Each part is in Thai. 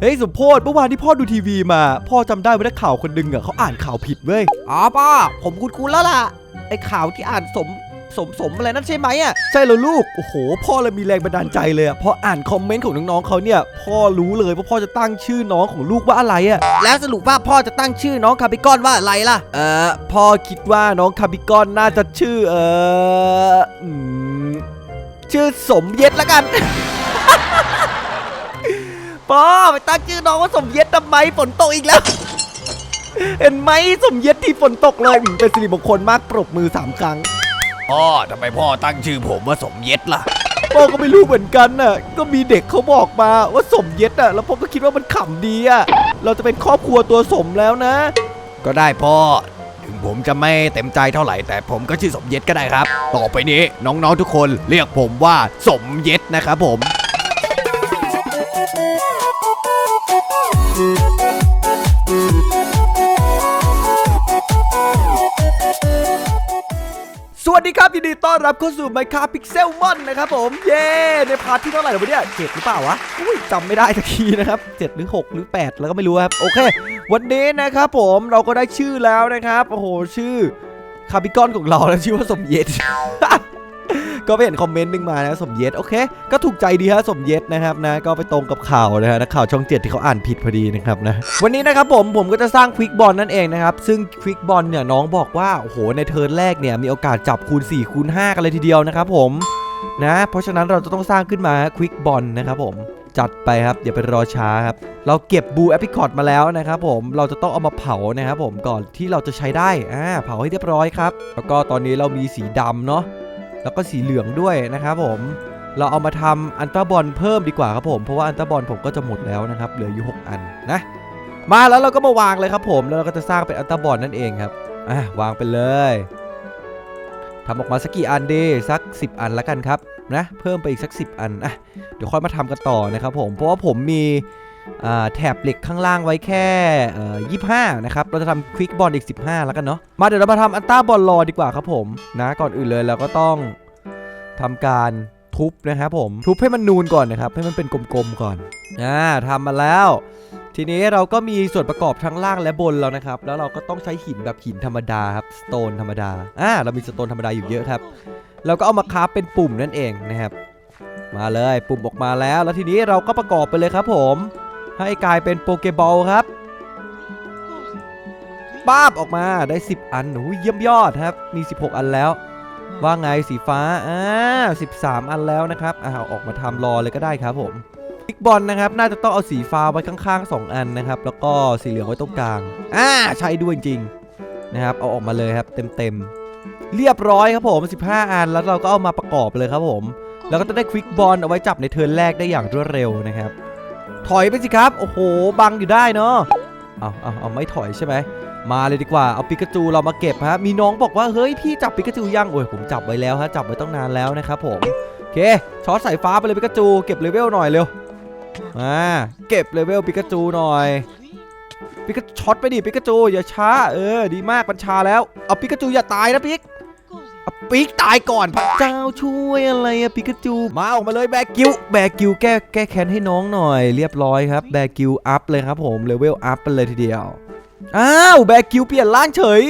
เฮ้ยสมโพศเมื่อวานที่พ่อดูทีวีมา พ่อจำได้ว่านักข่าวคนหนึงอะเขาอ่านข่าวผิดเว้ยอ๋อพ่อผมคุ้นๆแล้วล่ะไอ้ข่าวที่อ่านสมสมสมอะไรนั่นใช่ไหมอะใช่แล้วลูกโอ้โห พ่อเลยมีแรงบันดาลใจเลยอะพออ่านคอมเมนต์ของน้องๆเขาเนี่ย พ่อรู้เลยว่าพ่อจะตั้งชื่อน้องของลูกว่าอะไรอะแล้วสรุปว่าพ่อจะตั้งชื่อน้องคาร์บิกอนว่าอะไรล่ะ เออพ่อคิดว่าน้องคาบิกอนน่าจะชื่อเอออืมชื่อสมเย็ดละกัน พ่อไปตั้งชื่อน้องว่าสมเย็ดทำไมฝนตกอีกแล้ว เห็นไหมสมเย็ดที่ฝนตกเลยอืมเป็นสิริมงคลมากปรบมือสามครั้ง พ่อทำไมพ่อตั้งชื่อผมว่าสมเย็ดล่ะ พ่อก็ไม่รู้เหมือนกันน่ะ ก็มีเด็กเขาบอกมาว่าสมเย็ดอะ แล้วพ่อก็คิดว่ามันขำดีอะ เราจะเป็นครอบครัวตัวสมแล้วนะ ก็ได้พ่อ ถึงผมจะไม่เต็มใจเท่าไหร่ แต่ผมก็ชื่อสมเย็ดก็ได้ครับ ต่อไปนี้น้องๆทุกคนเรียกผมว่าสมเย็ดนะครับผม วัสดีครับยินดีต้อนรับเข้าสู่ไมค้าพิกเซลมอนนะครับผมเย้ในพาร์ทที่เท่าไหร่แล้ววะเนี่ยเจ็ดหรือเปล่าวะอุ้ยจำไม่ได้สักทีนะครับเจ็ดหรือ6หรือ8แล้วก็ไม่รู้ครับโอเค วันนี้นะครับผมเราก็ได้ชื่อแล้วนะครับโอ้โหชื่อคาบิกอนของเราแล้วชื่อว่าสมเย็น ก็ไปเห็นคอมเมนต์หนึงมานะสมเย็ดโอเค ก็ถูกใจดีฮะสมเย็ดนะครับนะ ก็ไปตรงกับข่าวนะฮะนักข่าวช่องเจ็ดที่เขาอ่านผิดพอดีนะครับนะวันนี้นะครับผมผมก็จะสร้างควิกบอลนั่นเองนะครับซึ่งควิกบอลเนี่ยน้องบอกว่าโอ้โหในเทิร์นแรกเนี่ยมีโอกาสจับคูณ4คูณ5กันเลยทีเดียวนะครับผมนะเพราะฉะนั้นเราจะต้องสร้างขึ้นมาควิกบอลนะครับผมจัดไปครับอย่าไปรอช้าครับ เราเก็บบูแอป i ิคอตมาแล้วนะครับผมเราจะต้องเอามาเผานะครับผมก่อนที่เราจะใช้ได้อ่าเผาให้เรียบร้อยครับ แล้วก็ตอนนี้เรามีสีดำเนาะ แล้วก็สีเหลืองด้วยนะครับผมเราเอามาทำอันตราบอลเพิ่มดีกว่าครับผม เพราะว่าอันตราบอลผมก็จะหมดแล้วนะครับเหลืออยู่ 6 อันนะ มาแล้วเราก็มาวางเลยครับผมแล้วเราก็จะสร้างเป็นอันตราบอลนั่นเองครับอะวางไปเลยทำออกมาสักกี่อันดีสัก 10 อันล้วกันครับนะเพิ่มไปอีกสัก 10 อันอะเดี๋ยวค่อยมาทำกันต่อนะครับผมเพราะว่าผมมี แถบเหล็กข้างล่างไว้แค่เอ่อ25นะครับ เราจะทำควิกบอลอีก 15 แล้วกันเนาะ มาเดี๋ยวเรามาทำอันต้าบอลรอดีกว่าครับผมนะ ก่อนอื่นเลยเราก็ต้องทำการทุบนะครับผม ทุบให้มันนูนก่อนนะครับ ให้มันเป็นกลมๆก่อน อ่าทำมาแล้ว ทีนี้เราก็มีส่วนประกอบทั้งล่างและบนแล้วนะครับ แล้วเราก็ต้องใช้หินแบบหินธรรมดาครับ สโตนธรรมดา อ่า เรามีสโตนธรรมดาอยู่เยอะครับ เราก็เอามาคราฟเป็นปุ่มนั่นเองนะครับ มาเลย ปุ่มออกมาแล้ว แล้วทีนี้เราก็ประกอบไปเลยครับผม ให้กลายเป็นโปเกบอลครับป้าบออกมาได้ 10 อันโอ้ยเยี่ยมยอดครับ มี 16 อันแล้ว ว่าไงสีฟ้าอ่า13 อันแล้วนะครับอ่าเอาออกมาทำรอเลยก็ได้ครับผมบิ๊กบอลนะครับ น่าจะต้องเอาสีฟ้าไว้ข้างๆ 2 อันนะครับ แล้วก็สีเหลืองไว้ตรงกลางอ่าใช่ด้วยจริงๆนะครับ เอาออกมาเลยครับ เต็มๆ เรียบร้อยครับผม 15 อันแล้วเราก็เอามาประกอบเลยครับผม แล้วก็จะได้ควิกบอลเอาไว้จับในเทิร์นแรกได้อย่างรวดเร็วนะครับ ถอยไปสิครับ โอ้โห บังอยู่ได้เนาะเอาเอาเอาไม่ถอยใช่ไหม มาเลยดีกว่า เอาปิกาจูเรามาเก็บฮะ มีน้องบอกว่า เฮ้ย พี่จับปิกาจูยัง โอ้ย ผมจับไว้แล้วฮะ จับไว้ตั้งนานแล้วนะครับผม โอเค ช็อตสายฟ้าไปเลยปิกาจู เก็บเลเวลหน่อยเร็วมาเก็บเลเวลปิกาจูหน่อยปิกาช็อตไปดิปิกาจู อย่าช้า เออ ดีมาก มันชาแล้ว เอาปิกาจูอย่าตายนะปิกอ่ ปีกตายก่อนพระเจ้าช่วยอะไรอะปิกาจู มาออกมาเลยแบกิวแบกิวแก้แก้แค้นให้น้องหน่อย เรียบร้อยครับแบกิวอัพเลยครับผมเลเวลอัพไปเลยทีเดียว อ้าวแบกิวเปลี่ยนร่างเฉย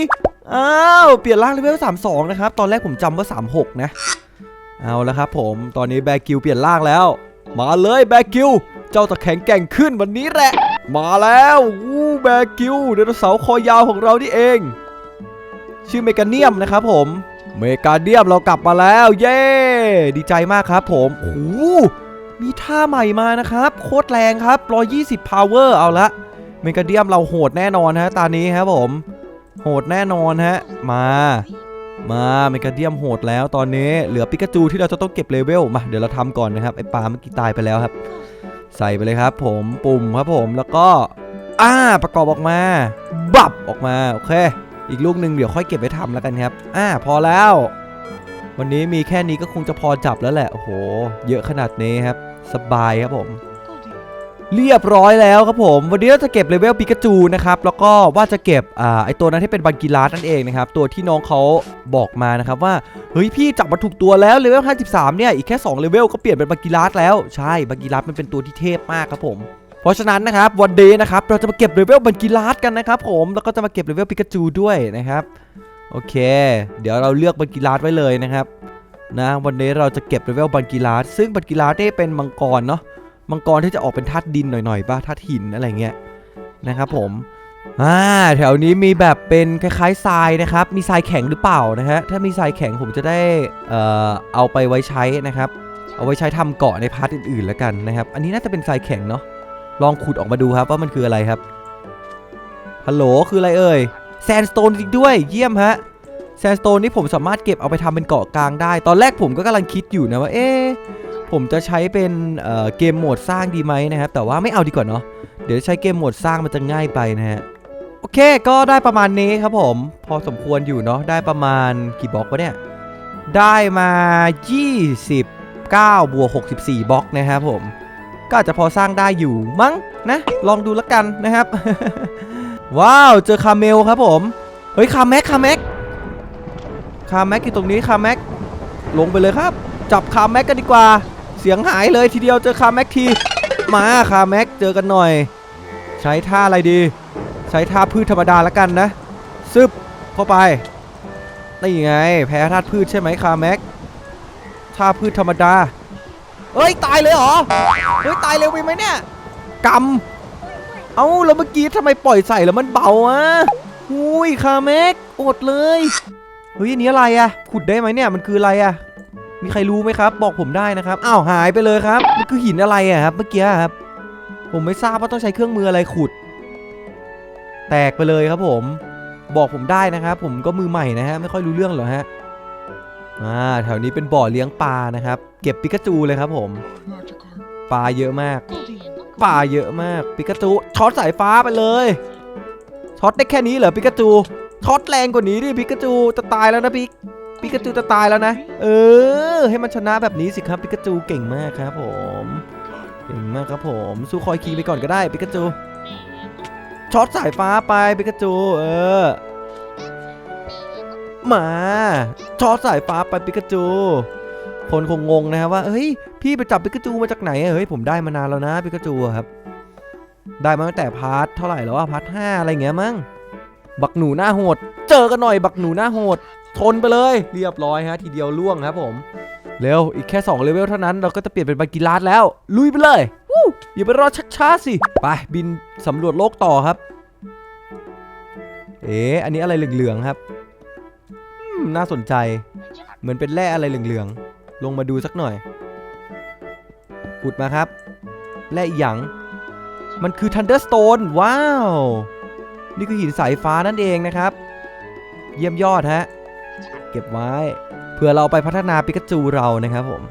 อ้าวเปลี่ยนร่างเลเวล32นะครับ ตอนแรกผมจำว่า36นะ เอาแล้วครับผมตอนนี้แบกิวเปลี่ยนร่างแล้ว มาเลยแบกิวเจ้าจะแข็งแกร่งขึ้นวันนี้แหละ มาแล้ววู้แบกิวไดโนเสาร์คอยาวของเรานี่เอง ชื่อเมกาเนียมนะครับผม เมกาเดียมเรากลับมาแล้ว เย้ ดีใจมากครับผมโอ้มีท่าใหม่มานะครับ โคตรแรงครับ 120 power เอาละ เมกาเดียมเราโหดแน่นอนฮะตอนนี้ครับผม โหดแน่นอนฮะ มา มาเมกาเดียมโหดแล้วตอนนี้ เหลือปิกาจูที่เราจะต้องเก็บเลเวล มา เดี๋ยวเราทำก่อนนะครับ ไอ้ปลาเมื่อกี้ตายไปแล้วครับ ใส่ไปเลยครับ ผมปุ่มครับผม แล้วก็ อ่า ประกอบออกมา บับออกมา โอเค อีกลูกหนึ่งเดี๋ยวค่อยเก็บไว้ทำแล้วกันครับ อ่าพอแล้ว วันนี้มีแค่นี้ก็คงจะพอจับแล้วแหละ โอ้โห เยอะขนาดนี้ครับ สบายครับผม เรียบร้อยแล้วครับผม วันนี้เราจะเก็บเลเวลปิกาจูนะครับ แล้วก็ว่าจะเก็บ อ่า ไอตัวนั้นที่เป็นบังกีราสนั่นเองนะครับ ตัวที่น้องเขาบอกมานะครับว่า เฮ้ยพี่จับมาถูกตัวแล้วเลเวล53เนี่ย อีกแค่2เลเวลก็เปลี่ยนเป็นบังกีราสแล้ว ใช่ บังกีราสมันเป็นตัวที่เทพมากครับผม เพราะฉะนั้นนะครับวันเดย์นะครับเราจะมาเก็บเลเวลบันกีลาสกันนะครับผมแล้วก็จะมาเก็บเลเวลปิกาจูด้วยนะครับโอเค เดี๋ยวเราเลือกบันกีลาสไว้เลยนะครับนะวันนี้เราจะเก็บเลเวลบันกีลาสซึ่งบันกีลาสนี่เป็นมังกรเนาะมังกรที่จะออกเป็นธาตุดินหน่อยๆป่ะธาตุหินอะไรเงี้ยนะครับผมอ่าแถวนี้มีแบบเป็นคล้ายๆทรายนะครับ มีทรายแข็งหรือเปล่านะฮะถ้ามีทรายแข็งผมจะได้เอ่อเอาไปไว้ใช้นะครับ เอาไว้ใช้ทำเกาะในพาร์ทอื่นๆแล้วกันนะครับ อันนี้น่าจะเป็นทรายแข็งเนาะ ลองขุดออกมาดูครับว่ามันคืออะไรครับฮัลโหลคืออะไรเอ่ยแซนสโตนจริงด้วยเยี่ยมฮะแซนสโตนนี่ผมสามารถเก็บเอาไปทำเป็นเกาะกลางได้ ตอนแรกผมก็กำลังคิดอยู่นะว่าเอ๊ะผมจะใช้เป็นเเกมโหมดสร้างดีไหมนะครับ แต่ว่าไม่เอาดีกว่าเนาะเดี๋ยวใช้เกมโหมดสร้างมันจะง่ายไปนะฮะโอเคก็ได้ประมาณนี้ครับผม พอสมควรอยู่เนาะได้ประมาณกี่บล็อกวะเนี่ยได้มา 29 บวก 64 บล็อกนะครับผม ก็อาจจะพอสร้างได้อยู่มั้งนะ ลองดูล้วกันนะครับ ว้าว เจอคาเมลครับผม เฮ้ยคาแม็กคาแม็กคาแม็กอยู่ตรงนี้คาแม็กลงไปเลยครับ จับคาแม็กกันดีกว่า เสียงหายเลยทีเดียวเจอคาแม็กที มาคาแม็กเจอกันหน่อย ใช้ท่าอะไรดี ใช้ท่าพืชธรรมดาล้วกันนะ ซึบเข้าไปนี่ไง แพ้ธาตุพืชใช่ไหมคาแม็กท่าพืชธรรมดา เฮ้ยตายเลยเหรอ เฮ้ยตายเร็วไปไหมเนี่ยกำ เอ้าแล้วเมื่อกี้ทำไมปล่อยใส่แล้วมันเบาอะหุยคาเมกอดเลย เฮ้ยอันนี้อะไรอะขุดได้ไหมเนี่ยมันคืออะไรอะมีใครรู้ไหมครับ บอกผมได้นะครับ อ้าวหายไปเลยครับ มันคือหินอะไรอะครับเมื่อกี้ครับ ผมไม่ทราบว่าต้องใช้เครื่องมืออะไรขุด แตกไปเลยครับผม บอกผมได้นะครับ ผมก็มือใหม่นะฮะไม่ค่อยรู้เรื่องหรอกฮะ อ่าแถวนี้เป็นบ่อเลี้ยงปลานะครับ เก็บปิกาจูเลยครับผมปลาเยอะมากปลาเยอะมากปิกาจูช็อตสายฟ้าไปเลยช็อตได้แค่นี้เหรอปิกาจูช็อตแรงกว่านี้ดิปิกาจูจะตายแล้วนะปิกปิกาจูจะตายแล้วนะ เออ ให้มันชนะแบบนี้สิครับปิกาจูเก่งมากครับผมเก่งมากครับผมสู้คอยคีไปก่อนก็ได้ปิกาจูช็อตสายฟ้าไปปิกาจูเออ มาช็อตสายฟ้าไปปิกาจู คนคงงงนะครับว่าเฮ้ยพี่ไปจับปิกาจูมาจากไหนเฮ้ยผมได้มานานแล้วนะปิกาจูครับ ได้มาตั้งแต่พาร์ทเท่าไหร่แล้วอะพาร์ทห้าอะไรเงี้ยมั้งบักหนูหน้าโหด เจอกันหน่อยบักหนูหน้าโหดทนไปเลย เรียบร้อยฮะทีเดียวล่วงครับผมเร็วอีกแค่2เลเวลเท่านั้นเราก็จะเปลี่ยนเป็นบากิลาสแล้ว ลุยไปเลยอย่าไปรอชักช้าสิไปบินสำรวจโลกต่อครับ เอ๊ะอันนี้อะไรเหลืองๆครับ มน่าสนใจ เหมือนเป็นแร่อะไรเหลืองๆ ลงมาดูสักหน่อยขุดมาครับ แร่หยัง มันคือ Thunderstone ว้าว นี่คือหินสายฟ้านั่นเองนะครับ เยี่ยมยอดฮะ เก็บไว้เพื่อเราไปพัฒนาปิกาจูเรานะครับผม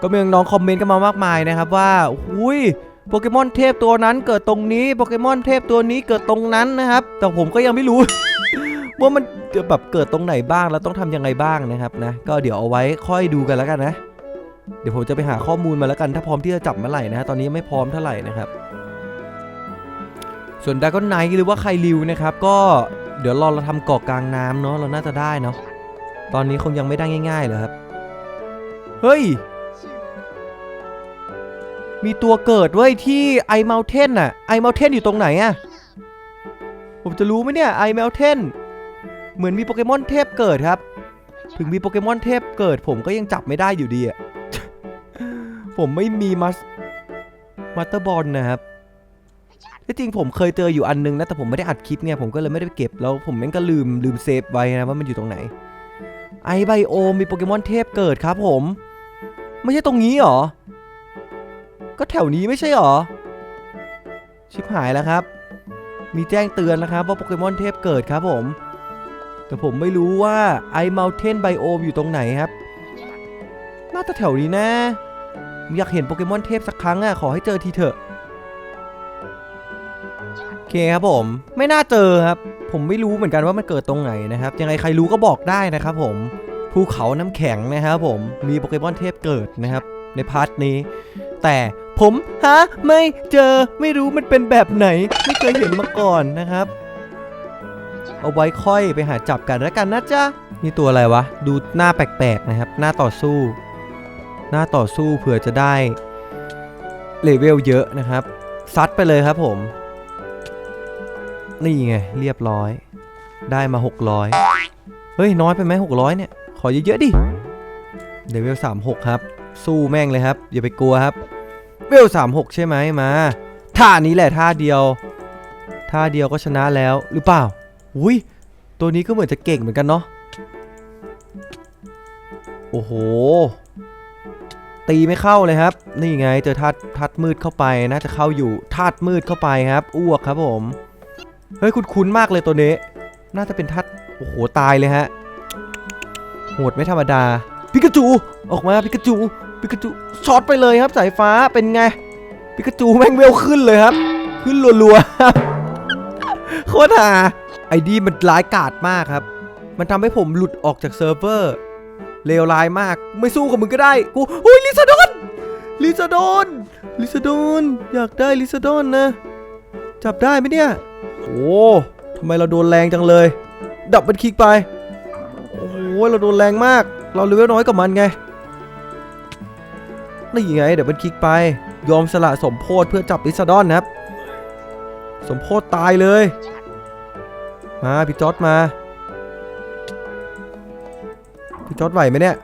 ก็มีน้องคอมเมนต์กันมามากมายนะครับว่าหุยโปเกมอนเทพตัวนั้นเกิดตรงนี้ โปเกมอนเทพตัวนี้เกิดตรงนั้นนะครับ แต่ผมก็ยังไม่รู้ ว่ามัน แบบเกิดตรงไหนบ้างแล้วต้องทำยังไงบ้างนะครับนะก็เดี๋ยวเอาไว้ค่อยดูกันแล้วกันนะ เดี๋ยวผมจะไปหาข้อมูลมาแล้วกัน ถ้าพร้อมที่จะจับเมื่อไหร่นะตอนนี้ไม่พร้อมเท่าไหร่นะครับ ส่วนด a ก o n ไนหรือว่าไคริวนะครับ ก็เดี๋ยวรอเราทำเกาะกลางน้ำเนาะเราน่าจะได้เนาะตอนนี้คงยังไม่ได้ง่ายๆเลยครับ เฮ้ย มีตัวเกิดเว้ยที่ไอเมลเทนน่ะไอเมลเทนอยู่ตรงไหนอะผมจะรู้ไหมเนี่ยไอเมลเทน เหมือนมีโปเกมอนเทพเกิดครับ ถึงมีโปเกมอนเทพเกิด ผมก็ยังจับไม่ได้อยู่ดีอะผมไม่มีมัสมาสเตอร์บอลนะครับที่จริงผมเคยเจออยู่อันนึงนะแต่ผมไม่ได้อัดคลิปไงผมก็เลยไม่ได้เก็บแล้วผมแม่งก็ลืมลืมเซฟไว้นะว่ามันอยู่ตรงไหน ไอไบโอมีโปเกมอนเทพเกิดครับผม ไม่ใช่ตรงนี้หรอ ก็แถวนี้ไม่ใช่หรอ ชิบหายแล้วครับ มีแจ้งเตือนนะครับว่าโปเกมอนเทพเกิดครับผม แต่ผมไม่รู้ว่าไอเมลเทนไบโอมอยู่ตรงไหนครับ น่าจะแถวนี้นะอยากเห็นโปเกมอนเทพสักครั้งอะขอให้เจอทีเถอะโอเคครับผมไม่น่าเจอครับ ผมไม่รู้เหมือนกันว่ามันเกิดตรงไหนนะครับ ยังไงใครรู้ก็บอกได้นะครับผมภูเขาน้ำแข็งนะครับผมมีโปเกมอนเทพเกิดนะครับ ในพาร์ทนี้ แต่ผมหาไม่เจอไม่รู้มันเป็นแบบไหน ไม่เคยเห็นมาก่อนนะครับ เอาไว้ค่อยไปหาจับกันแล้วกันนะจ๊ะนี่ตัวอะไรวะ ดูหน้าแปลกๆนะครับ หน้าต่อสู้ หน้าต่อสู้เผื่อจะได้เลเวลเยอะนะครับ ซัดไปเลยครับผม นี่ไงเรียบร้อย ได้มา 600 เฮ้ย น้อยไปไหม600 เนี่ย ขอเยอะๆดิเลเวล36 ครับ สู้แม่งเลยครับ อย่าไปกลัวครับเวล36 ใช่ไหมมาท่านี้แหละท่าเดียวท่าเดียวก็ชนะแล้วหรือเปล่า อุ้ยตัวนี้ก็เหมือนจะเก่งเหมือนกันเนาะโอ้โห ตีไม่เข้าเลยครับ นี่ไงเจอธาตุธาตุมืดเข้าไปน่าจะเข้าอยู่ธาตุมืดเข้าไปครับ อ้วกครับผมเฮ้ยคุ้นๆมากเลยตัวนี้ น่าจะเป็นธาตุโอ้โหตายเลยฮะโหดไม่ธรรมดาปิกาจูออกมาปิกาจูปิกาจูช็อตไปเลยครับสายฟ้าเป็นไงปิกาจูแม่งเวลขึ้นเลยครับ ขึ้นรัวๆครับโคตรหา ไอ้ดีมันร้ายกาจมากครับ มันทำให้ผมหลุดออกจากเซิร์ฟเวอร์ เลวร้ายมาก ไม่สู้กับมึงก็ได้ กูอุ้ยลิซาดอนลิซาดอนลิซาดอนอยากได้ลิซาดอนนะ จับได้ไหมเนี่ย โอ้ทำไมเราโดนแรงจังเลย ดับเป็นคลิกไป โอ้โหเราโดนแรงมาก เราเลเวลน้อยกว่ามันไง นี่ไงเดี๋ยวเป็นคลิกไป ยอมสละสมโพธเพื่อจับลิซาดอนนะครับ สมโพธตายเลย มาพี่จอร์ดมา พี่จอร์ดไหวไหมเนี่ย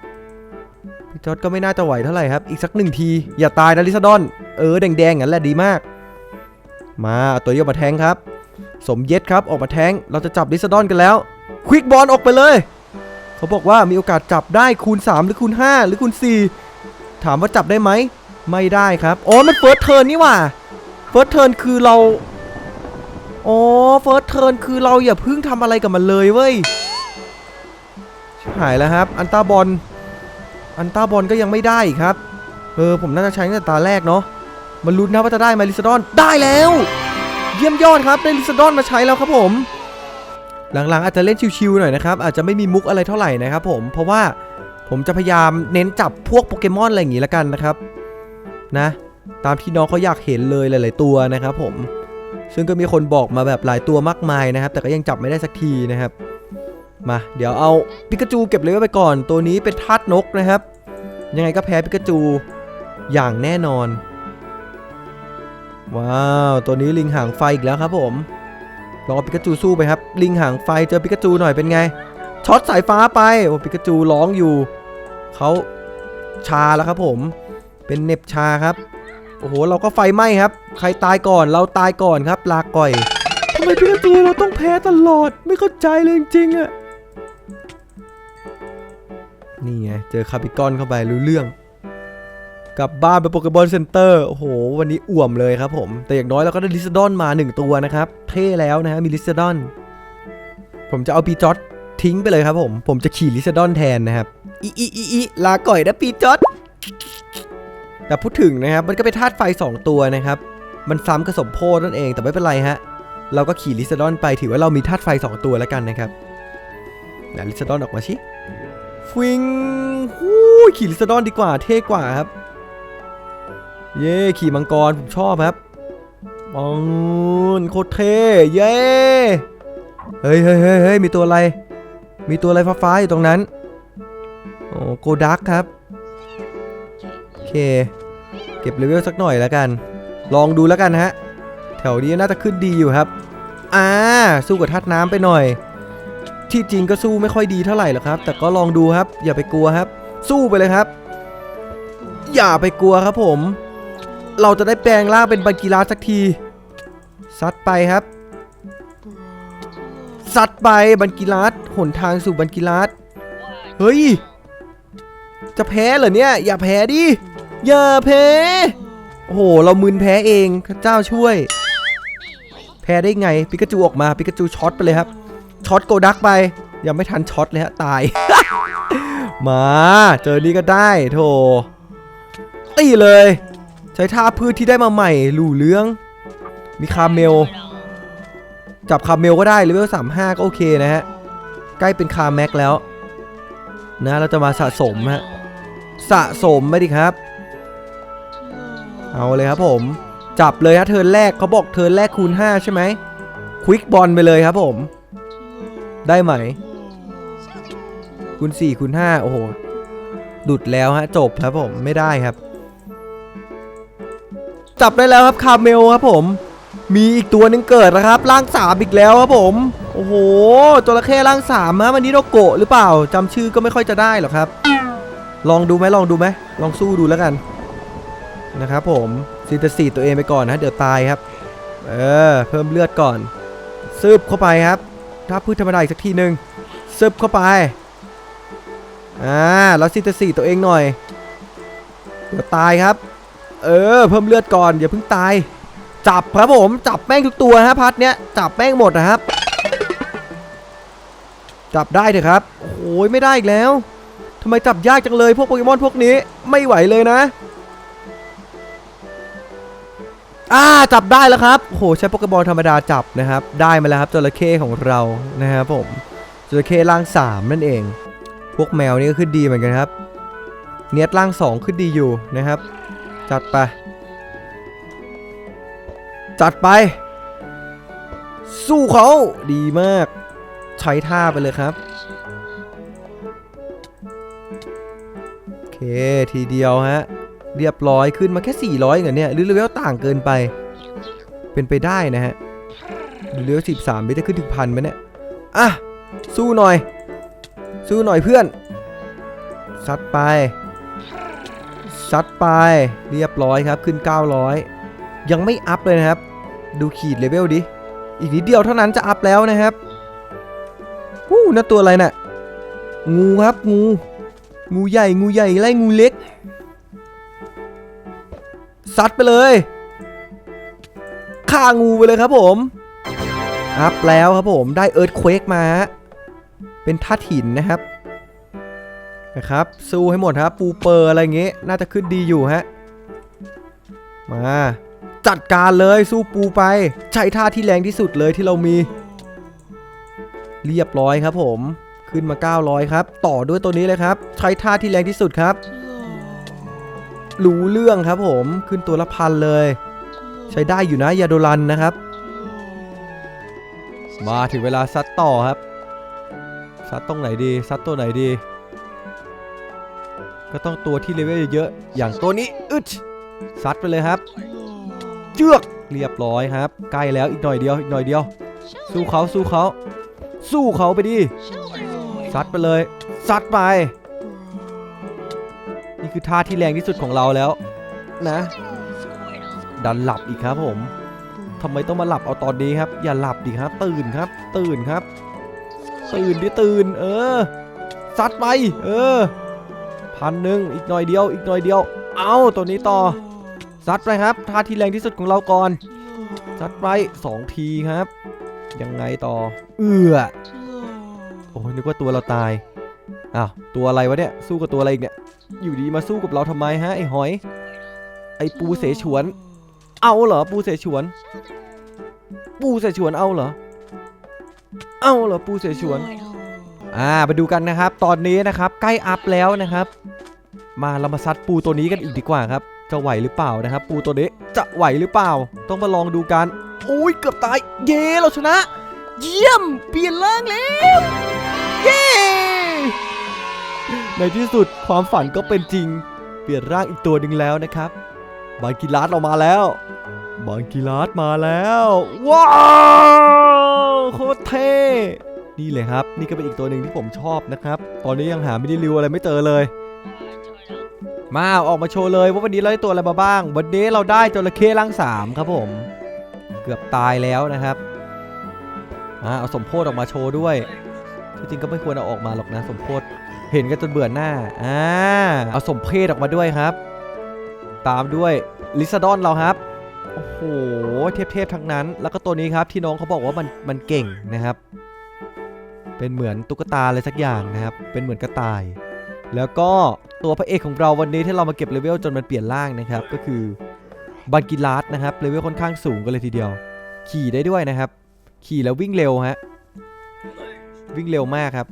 พี่จอร์ดก็ไม่น่าจะไหวเท่าไหร่ครับ อีกสักหนึ่งที อย่าตายนะลิซาดอน เออแดงๆงั้นแหละดีมาก มาเอาตัวนี้ออกมาแทงครับ สมเย็ดครับออกมาแทง เราจะจับลิซาดอนกันแล้ว ควิกบอลออกไปเลย เขาบอกว่ามีโอกาสจับได้คูณ 3 หรือคูณ 5 หรือคูณ 4 ถามว่าจับได้ไหม ไม่ได้ครับ อ๋อ มันเฟิร์สเทิร์นนี่ว่าเฟิร์สเทิร์นคือเรา อ๋อเฟิร์สเทิร์นคือเราอย่าพิ่งทำอะไรกับมันเลยเว้ยหายแล้วครับ อันตาบอล อันตาบอลก็ยังไม่ได้ครับ เออ ผมน่าจะใช้ตั้งแต่ตาแรกเนาะมันลุ้นนะว่าจะได้ไหมลิซดอน ได้แล้ว เยี่ยมยอดครับ ได้ลิซดอนมาใช้แล้วครับผม หลังๆ อาจจะเล่นชิวๆหน่อยนะครับ อาจจะไม่มีมุกอะไรเท่าไหร่นะครับผม เพราะว่าผมจะพยายามเน้นจับพวกโปเกมอนอะไรอย่างงี้ล้วกันนะครับ นะ ตามที่น้องเขาอยากเห็นเลยหลาย ๆ ตัวนะครับผม ซึ่งก็มีคนบอกมาแบบหลายตัวมากมายนะครับ แต่ก็ยังจับไม่ได้สักทีนะครับ มา เดี๋ยวเอาปิกาจูเก็บเลเวลไปก่อน ตัวนี้เป็นทาสนกนะครับ ยังไงก็แพ้ปิกาจูอย่างแน่นอน ว้าว ตัวนี้ลิงหางไฟอีกแล้วครับผมลอปิกาจูสู้ไปครับ ลิงหางไฟเจอปิกาจูหน่อยเป็นไง ช็อตสายฟ้าไปโอ้ปิกาจูร้องอยู่ เขาชาแล้วครับผม เป็นเน็บชาครับ โอ้โห เราก็ไฟไหม้ครับ ใครตายก่อนเราตายก่อนครับลาก่อยทำไมปิกาจูเราต้องแพ้ตลอดไม่เข้าใจเลยจริงๆอะนี่ไงเจอคาปิกอนเข้าไปรู้เรื่อง กลับบ้านไปโปเกมอนเซ็นเตอร์โอ้โห วันนี้อ่วมเลยครับผม แต่อย่างน้อยเราก็ได้ลิซาดอนมา 1 ตัวนะครับ เท่แล้วนะฮะมีลิซาดอน ผมจะเอาปีจอตทิ้งไปเลยครับผม ผมจะขี่ลิซาดอนแทนนะครับอีอีอีอีลาก่อยนะปีจอต แต่พูดถึงนะครับมันก็เป็นธาตุไฟ 2 ตัวนะครับ มันซ้ำกับสมโพธนั่นเองแต่ไม่เป็นไรฮะเราก็ขี่ลิซาดอนไปถือว่าเรามีธาตุไฟ 2 ตัวแล้วกันนะครับเดี๋ยวลิซาดอนออกมาชิฟิงฮู้ขี่ลิซาดอนดีกว่าเท่กว่าครับ เย่ขี่มังกรผมชอบครับมังโคตรเท่เย่เฮ้ยเฮ้ยเฮ้ยเฮ้ยมีตัวอะไร มีตัวอะไรฟ้าๆอยู่ตรงนั้นโอ้โกดักครับ เค เก็บเลเวลสักหน่อยแล้วกัน ลองดูแล้วกันฮะ แถวนี้น่าจะขึ้นดีอยู่ครับ อ่า สู้กับธาตุน้ำไปหน่อย ที่จริงก็สู้ไม่ค่อยดีเท่าไหร่หรอกครับ แต่ก็ลองดูครับ อย่าไปกลัวครับ สู้ไปเลยครับ อย่าไปกลัวครับผม เราจะได้แปลงร่างเป็นบันกีราสักที ซัดไปครับซัดไปบันกีราสหนทางสู่บันกีราสเฮ้ย จะแพ้เหรอเนี่ย อย่าแพ้ดิ อย่าแพ้ โอ้โห เรามึนแพ้เองเจ้าช่วย แพ้ได้ไง ปิกาจูออกมา ปิกาจูช็อตไปเลยครับ ช็อตโกดักไป ยังไม่ทันช็อตเลยฮะ ตาย มา เจอนี้ก็ได้โถตีเลย ใช้ท่าพืชที่ได้มาใหม่หลู่เรื่อง มีคาเมล จับคาเมลก็ได้เลเวล35 ก็โอเคนะฮะ ใกล้เป็นคาแม็กแล้ว นะ เราจะมาสะสมฮะ สะสมไม่ดิครับ เอาเลยครับผม จับเลยฮะเทิร์นแรกเขาบอกเทิร์นแรกคูณ 5 ใช่ไหมควิกบอลไปเลยครับผม ได้ไหมคูณ4คูณ5โอ้โหหลุดแล้วฮะจบครับผมไม่ได้ครับ จับได้แล้วครับคาเมลครับผม มีอีกตัวหนึ่งเกิดนะครับร่างสามอีกแล้วครับผมโอ้โหจระเข้ร่างสามฮะวันนี้โดโกะหรือเปล่าจำชื่อก็ไม่ค่อยจะได้หรอกครับ ลองดูไหมลองดูไหมลองสู้ดูแล้วกัน นะครับผมซีตสีตัวเองไปก่อนนะเดี๋ยวตายครับ เออเพิ่มเลือดก่อนซึบเข้าไปครับ ถ้าพืชธรรมดาอีกสักทีหนึ่งซึบเข้าไปอ่าแล้วซีตสีตัวเองหน่อย เดี๋ยวตายครับ เออ เพิ่มเลือดก่อนอย่าเพิ่งตาย จับครับผมจับแม่งทุกตัวฮะพัดเนี้ยจับแม่งหมดนะครับ จับได้เถอะครับโอ้ยไม่ได้อีกแล้วทำไมจับยากจังเลยพวกโปเกมอนพวกนี้ไม่ไหวเลยนะ อ่าจับได้แล้วครับโหใช้โปเกมอนธรรมดาจับนะครับ ได้มาแล้วครับจระเข้ของเรานะครับผมจระเข้ร่างสามนั่นเอง พวกแมวนี่ก็ขึ้นดีเหมือนกันครับ เนียดร่างสองขึ้นดีอยู่นะครับ จัดไป จัดไป สู้เขาดีมาก ใช้ท่าไปเลยครับโอเคทีเดียวฮะ เรียบร้อยขึ้นมาแค่ 400เหรอเนี่ยหรือเลเวลต่างเกินไป เป็นไปได้นะฮะหรือเลเวล13ไม่ได้ขึ้นถึงพันไหมเนี่ยอะสู้หน่อย สู้หน่อยเพื่อนซัดไปซัดไปเรียบร้อยครับขึ้น 900 ยังไม่อัพเลยนะครับ ดูขีดเลเวลดิ อีกนิดเดียวเท่านั้นจะอัพแล้วนะครับวู้นั่นตัวอะไรน่ะงูครับงู งูใหญ่งูใหญ่ไล่งูเล็ก ซัดไปเลยฆ่างูไปเลยครับผม อัพแล้วครับผมได้เอิร์ธเควกมาฮะเป็นธาตุหินนะครับนะครับสู้ให้หมดครับปูเปอร์อะไรเงี้ยน่าจะขึ้นดีอยู่ฮะมาจัดการเลยสู้ปูไป ใช้ท่าที่แรงที่สุดเลยที่เรามี เรียบร้อยครับผมขึ้นมา 900 ครับ ต่อด้วยตัวนี้เลยครับ ใช้ท่าที่แรงที่สุดครับ รู้เรื่องครับผมขึ้นตัวละพันเลย ใช้ได้อยู่นะยาโดรันนะครับ มาถึงเวลาซัดต่อครับ ซัดตรงไหนดี ซัดตัวไหนดี ก็ต้องตัวที่เลเวลเยอะๆอย่างตัวนี้อึดซัดไปเลยครับ เจือกเรียบร้อยครับ ใกล้แล้วอีกหน่อยเดียวอีกหน่อยเดียว สู้เขาสู้เขาสู้เขาไปดิซัดไปเลยซัดไป คือท่าที่แรงที่สุดของเราแล้วนะ ดันหลับอีกครับผมทำไมต้องมาหลับเอาตอนนี้ครับ อย่าหลับดิครับ ตื่นครับ ตื่นครับ ตื่นดิตื่น เออซัดไปเออพันหนึ่งอีกหน่อยเดียว อีกหน่อยเดียว เอาตัวนี้ต่อซัดไปครับท่าที่แรงที่สุดของเราก่อนซัดไปสองทีครับ ยังไงต่อ เอือโอ้ยนึกว่าตัวเราตาย อ้าวตัวอะไรวะเนี่ยสู้กับตัวอะไรอีกเนี่ยอยู่ดีมาสู้กับเราทำไมฮะไอ้หอย ไอ้ปูเสฉวน เอาเหรอปูเสฉวน ปูเสฉวนเอาเหรอเอาเหรอปูเสฉวนอ่ามาดูกันนะครับ ตอนนี้นะครับใกล้อัพแล้วนะครับ มาเรามาซัดปูตัวนี้กันอีกดีกว่าครับ จะไหวหรือเปล่านะครับ ปูตัวนี้จะไหวหรือเปล่า ต้องมาลองดูกันอุ้ยเกือบตาย เย้เราชนะ เยี่ยมเปลี่ยนร่างแล้ว เย้ ในที่สุดความฝันก็เป็นจริง เปลี่ยนร่างอีกตัวหนึ่งแล้วนะครับบางกีฬาสเรามาแล้วบางกีฬาสมาแล้ว ว้าวโคตรเท่นี่เลยครับ นี่ก็เป็นอีกตัวหนึ่งที่ผมชอบนะครับ ตอนนี้ยังหาไม่ได้ริวอะไรไม่เจอเลย มาออกมาโชว์เลยว่าวันนี้เราได้ตัวอะไรมาบ้าง วันนี้เราได้จระเข้ร่างสามครับผม เกือบตายแล้วนะครับอ่าเอาสมโพธออกมาโชว์ด้วยที่จริงก็ไม่ควรเอาออกมาหรอกนะสมโพธ เห็นกันจนเบื่อหน้า อ่า เอาสมเพศออกมาด้วยครับ ตามด้วยลิซาดอนเราครับ โอ้โห เทพๆทั้งนั้น แล้วก็ตัวนี้ครับที่น้องเขาบอกว่ามันมันเก่งนะครับ เป็นเหมือนตุ๊กตาอะไรสักอย่างนะครับ เป็นเหมือนกระต่าย แล้วก็ตัวพระเอกของเราวันนี้ที่เรามาเก็บเลเวลจนมันเปลี่ยนร่างนะครับ ก็คือบันกิลาสนะครับ เลเวลค่อนข้างสูงกันเลยทีเดียว ขี่ได้ด้วยนะครับ ขี่แล้ววิ่งเร็วฮะ วิ่งเร็วมากครับ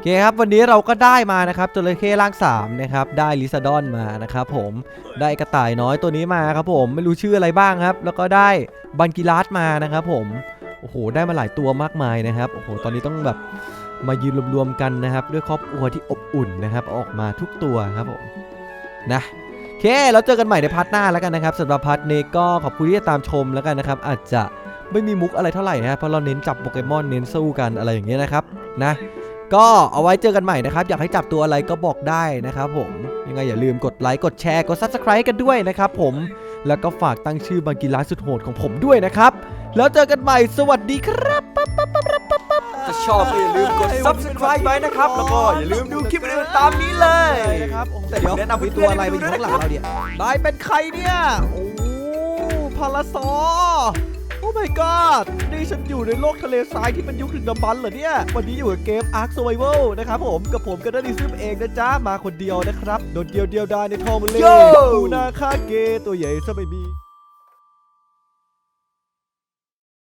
โอเคครับวันนี้เราก็ได้มานะครับจระเข้ร่าง3นะครับได้ลิซาดอนมานะครับผมได้กระต่ายน้อยตัวนี้มาครับผมไม่รู้ชื่ออะไรบ้างครับ แล้วก็ได้บันกิลาสมานะครับผมโอ้โหได้มาหลายตัวมากมายนะครับโอ้โหตอนนี้ต้องแบบมายืนรวมๆกันนะครับ ด้วยครอบครัวที่อบอุ่นนะครับ ออกมาทุกตัวครับผมนะโอเคเคแล้วเจอกันใหม่ในพาร์ทหน้าแล้วกันนะครับสำหรับพาร์ทนี้ก็ขอบคุณที่ติดตามชมแล้วกันนะครับ อาจจะไม่มีมุกอะไรเท่าไหร่นะเพราะเราเน้นจับโปเกมอนเน้นสู้กันอะไรอย่างเงี้ยนะครับนะ ก็เอาไว้เจอกันใหม่นะครับ อยากให้จับตัวอะไรก็บอกได้นะครับผมยังไงอย่าลืมกดไลค์กดแชร์กด subscribe กันด้วยนะครับผมแล้วก็ฝากตั้งชื่อบางกีฬาสุดโหดของผมด้วยนะครับ แล้วเจอกันใหม่สวัสดีครับปั๊บปั๊บปั๊บปั๊บปั๊บปั๊บถ้าชอบก็อย่าลืมกด subscribe ไว้นะครับ แล้วก็อย่าลืมดูคลิปอื่นๆตามนี้เลยนะครับโอ้โหแต่เดี๋ยวแนะนำวิตัวอะไรไปอยู่ข้างหลังเราเนี่ยนายเป็นใครเนี่ย โอ้พาราซอ โอ้ my god นี่ฉันอยู่ในโลกทะเลทรายที่เป็นยุคดึกดำบรรพ์เหรอเนี่ย วันนี้อยู่กับเกม Ark Survival นะครับผมกับผมกันได้ดิซึมเองนะจ๊ะ มาคนเดียวนะครับ โดดเดียวเดียวดายในทองทะเลโย่ดูนาคาเกตัวใหญ่ซะไม่มี